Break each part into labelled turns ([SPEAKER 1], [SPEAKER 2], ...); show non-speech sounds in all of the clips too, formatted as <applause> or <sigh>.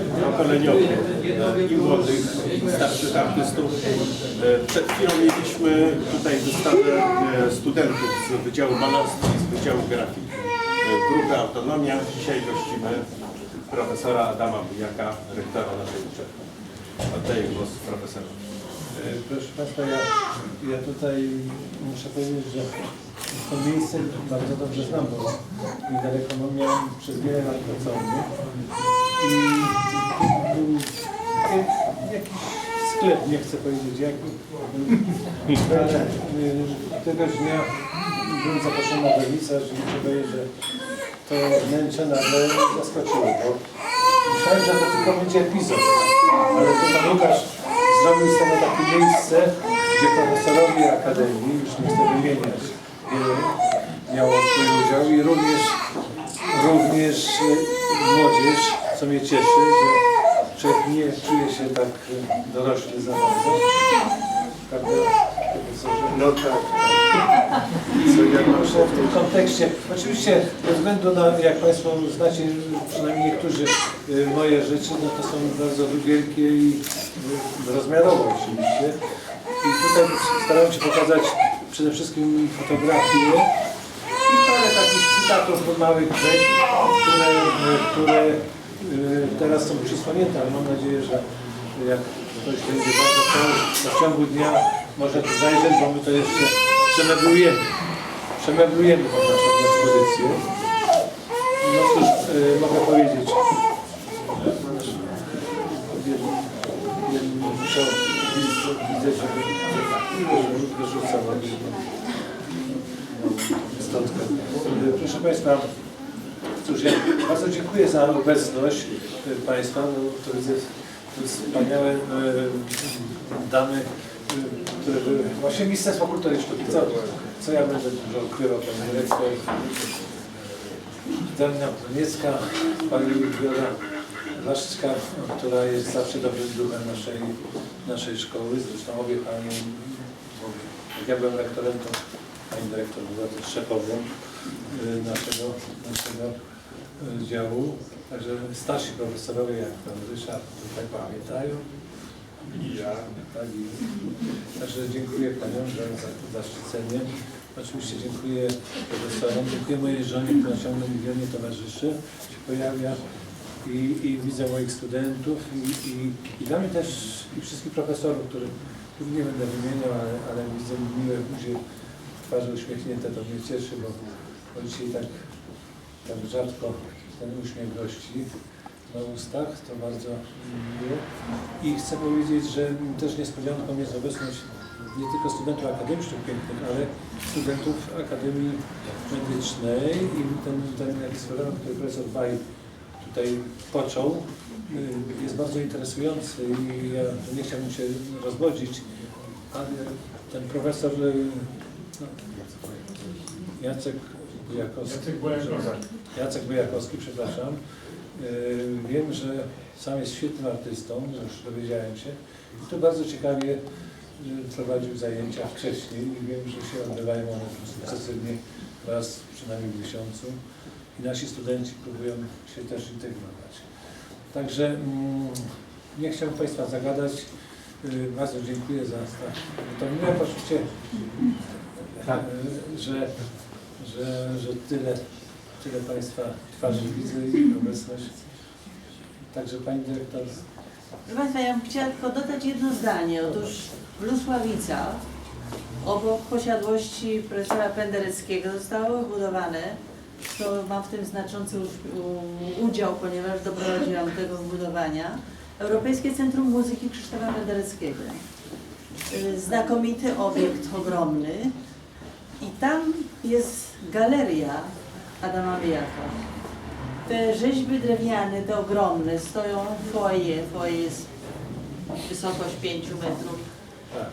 [SPEAKER 1] pokoleniowo e, i młodych, i starszych artystów. E, Przed chwilą mieliśmy tutaj wystawę e, studentów z Wydziału Malarstwa i z Wydziału Grafiki. Grupę Autonomia. Dzisiaj gościmy profesora Adama Bujaka, rektora naszej uczelni. Oddaję głos profesorowi.
[SPEAKER 2] E, Proszę Państwa, ja, ja tutaj muszę powiedzieć, że to miejsce bardzo dobrze znam, bo niedaleko miałem przez wiele lat pracownię i był jak- jakiś sklep, nie chcę powiedzieć jaki, ale y, tegoś dnia byłem zaproszony na wernisaż i muszę powiedzieć, że to wnętrze nagle zaskoczyło, bo myślałem, że to tylko będzie epizod, ale to Pan Łukasz zrobił tego takie miejsce, gdzie profesorowie Akademii, już nie chcę wymieniać, miało swój udział i również, również e, młodzież, co mnie cieszy, że człowiek nie czuje się tak e, dorośły za bardzo. Prawda?
[SPEAKER 1] No tak.
[SPEAKER 2] Co ja proszę w tym kontekście, oczywiście ze względu na, jak Państwo znacie, przynajmniej niektórzy, y, moje rzeczy, no to są bardzo wielkie i rozmiarowe oczywiście. I tutaj starałem się pokazać przede wszystkim fotografie i parę takich cytatów małych rzeczy, które, które y, teraz są przysłonięte, ale mam nadzieję, że jak ktoś będzie bardzo chciał, w ciągu dnia może tu zajrzeć, bo my to jeszcze przemeblujemy. Przemeblujemy tą naszą ekspozycję. No cóż, y, mogę powiedzieć. Widzę, że wy- wyrzucał. Y, Proszę Państwa, Cóż, ja bardzo dziękuję za obecność e, Państwa. No, to widzę wspaniałe e, damy, e, które były właśnie Ministerstwo Kultury i Sztuki. Co, co ja będę dużo ukrywał, Pani Dyrektor, Darna Broniecka, Pani Wiola Waszczka, która jest zawsze dobrym duchem naszej, naszej szkoły. Zresztą obie Panie, bo jak ja byłem rektorem, to Pani Dyrektor była też szefową y, naszego, naszego y, działu. Także starsi profesorowie, jak pan Ryszard, tutaj pamiętają. I ja. Tak, i, także dziękuję Paniom za, za zaszczycenie. Oczywiście dziękuję profesorom, dziękuję mojej żonie, która ciągle mi wiernie towarzyszy, się pojawia i, i widzę moich studentów i, i, i dla mnie też i wszystkich profesorów, których nie będę wymieniał, ale, ale widzę miłe buzie, twarze uśmiechnięte, to mnie cieszy, bo, bo dzisiaj tak, tak rzadko ten uśmiech gości na ustach, to bardzo miło. I chcę powiedzieć, że też niespodzianką jest obecność nie tylko studentów Akademii Sztuk Pięknych, ale studentów Akademii Medycznej i ten, ten eksperyment, który profesor Baj tutaj począł, y, jest bardzo interesujący i ja nie chciałbym się rozwodzić, ale ten profesor y, no, Jacek Bujakowski, Jacek Bujakowski, przepraszam, y, wiem, że sam jest świetnym artystą, już dowiedziałem się. I tu bardzo ciekawie prowadził zajęcia wcześniej i wiem, że się odbywają one sukcesywnie raz przynajmniej w miesiącu i nasi studenci próbują się też integrować. Także mm, nie chciałbym Państwa zagadać. Y, Bardzo dziękuję za to miłe poczucie, y, <laughs> że, że, że tyle, tyle Państwa twarzy widzę i obecność. Także Pani Dyrektor,
[SPEAKER 3] Proszę Państwa, ja bym chciała tylko dodać jedno zdanie. Otóż Lusławica obok posiadłości profesora Pendereckiego zostało wybudowane, to mam w tym znaczący udział, ponieważ doprowadziłam do tego wybudowania, Europejskie Centrum Muzyki Krzysztofa Pendereckiego. Y, Znakomity obiekt, ogromny. I tam jest galeria Adama Wyjaka. Te rzeźby drewniane, te ogromne, stoją w foyer. Foyer jest wysokość 5 metrów.
[SPEAKER 2] tak.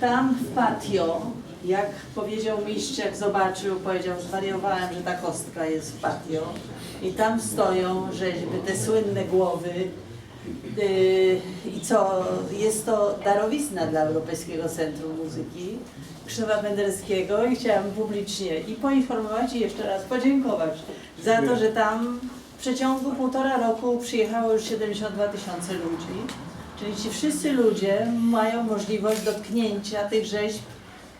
[SPEAKER 3] Tam w patio, jak powiedział mistrz, jak zobaczył, powiedział, zwariowałem, że ta kostka jest w patio. I tam stoją rzeźby, te słynne głowy Yy, I co, jest to darowizna dla Europejskiego Centrum Muzyki Krzyża Penderskiego i chciałam publicznie i poinformować i jeszcze raz podziękować za to, że tam w przeciągu półtora roku przyjechało już 72 tysiące ludzi. Czyli ci wszyscy ludzie mają możliwość dotknięcia tych rzeźb.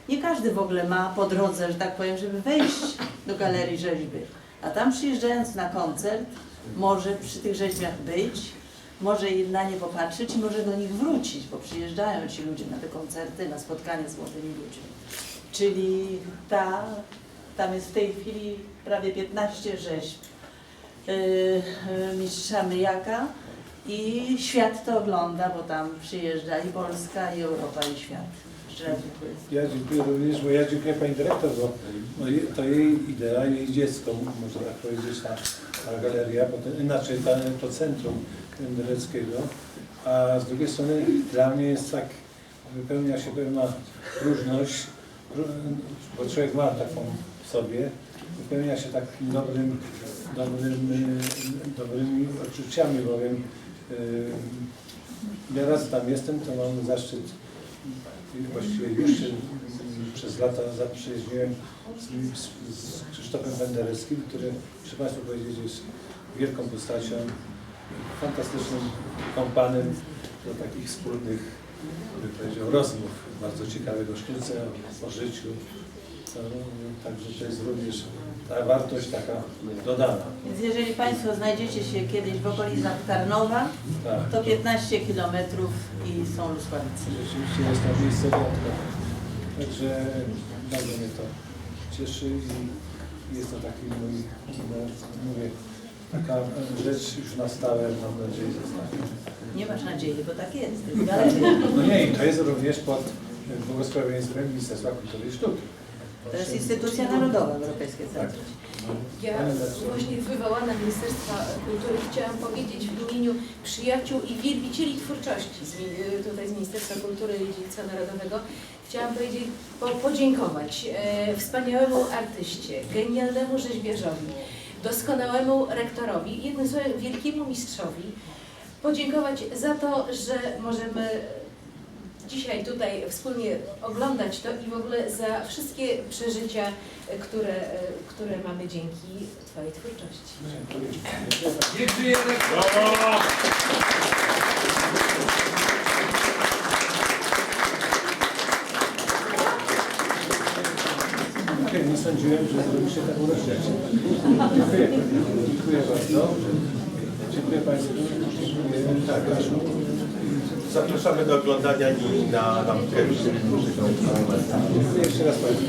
[SPEAKER 3] Nie każdy w ogóle ma po drodze, że tak powiem, żeby wejść do galerii rzeźby. A tam przyjeżdżając na koncert, może przy tych rzeźbach być, może na nie popatrzeć i może do nich wrócić, bo przyjeżdżają ci ludzie na te koncerty, na spotkania z młodymi ludźmi. Czyli ta, tam jest w tej chwili prawie 15 rzeźb yy, yy, mistrza Myjaka i świat to ogląda, bo tam przyjeżdża i Polska, i Europa, i świat. Raz.
[SPEAKER 2] Ja dziękuję również, bo ja dziękuję Pani Dyrektor, bo no, to jej idea, jej dziecko, można tak powiedzieć, ta, ta galeria, to, inaczej ta, to centrum Kędereckiego, a z drugiej strony dla mnie jest tak, wypełnia się pewna różność, ró- bo człowiek ma taką w sobie, wypełnia się takim dobrym, dobrym, dobrymi odczuciami, bowiem y, ja raz tam jestem, to mam zaszczyt właściwie mm, przez lata zaprzyjaźniłem z, z, z Krzysztofem Bendereckim, który, muszę Państwu powiedzieć, jest wielką postacią, fantastycznym kompanem do takich wspólnych, bym powiedział, rozmów, bardzo ciekawego sztuce, o, o życiu. To, także to jest również ta wartość taka dodana.
[SPEAKER 3] Więc jeżeli Państwo znajdziecie się kiedyś w okolicach Tarnowa,
[SPEAKER 2] Tak.
[SPEAKER 3] to 15 kilometrów i są Lusławice.
[SPEAKER 2] Rzeczywiście jest to miejsce wyjątkowe. Także bardzo mnie to cieszy i jest to taki mój, no, mówię, taka rzecz już na stałe, mam nadzieję, zostanie.
[SPEAKER 3] Nie masz nadziei, bo tak jest. to jest galeria.
[SPEAKER 2] No nie, i to jest również pod błogosławieństwem Ministerstwa Kultury i Sztuki.
[SPEAKER 3] To jest instytucja narodowa, Europejskie Centrum.
[SPEAKER 4] Ja właśnie wywołana Ministerstwa Kultury chciałam powiedzieć w imieniu przyjaciół i wielbicieli twórczości z, mi- tutaj z Ministerstwa Kultury i Dziedzictwa Narodowego. Chciałam powiedzieć, po, podziękować e, wspaniałemu artyście, genialnemu rzeźbiarzowi, doskonałemu rektorowi, jednym słowem wielkiemu mistrzowi. Podziękować za to, że możemy dzisiaj tutaj wspólnie oglądać to i w ogóle za wszystkie przeżycia, które, które mamy dzięki Twojej twórczości.
[SPEAKER 2] Okej, nie sądziłem, że zrobi się tak uroczyście. Dziękuję. Dziękuję bardzo. Dziękuję Państwu. Dziękuję. Tak.
[SPEAKER 1] Zapraszamy do oglądania i na lampkę.
[SPEAKER 2] Dziękuję jeszcze raz Państwu.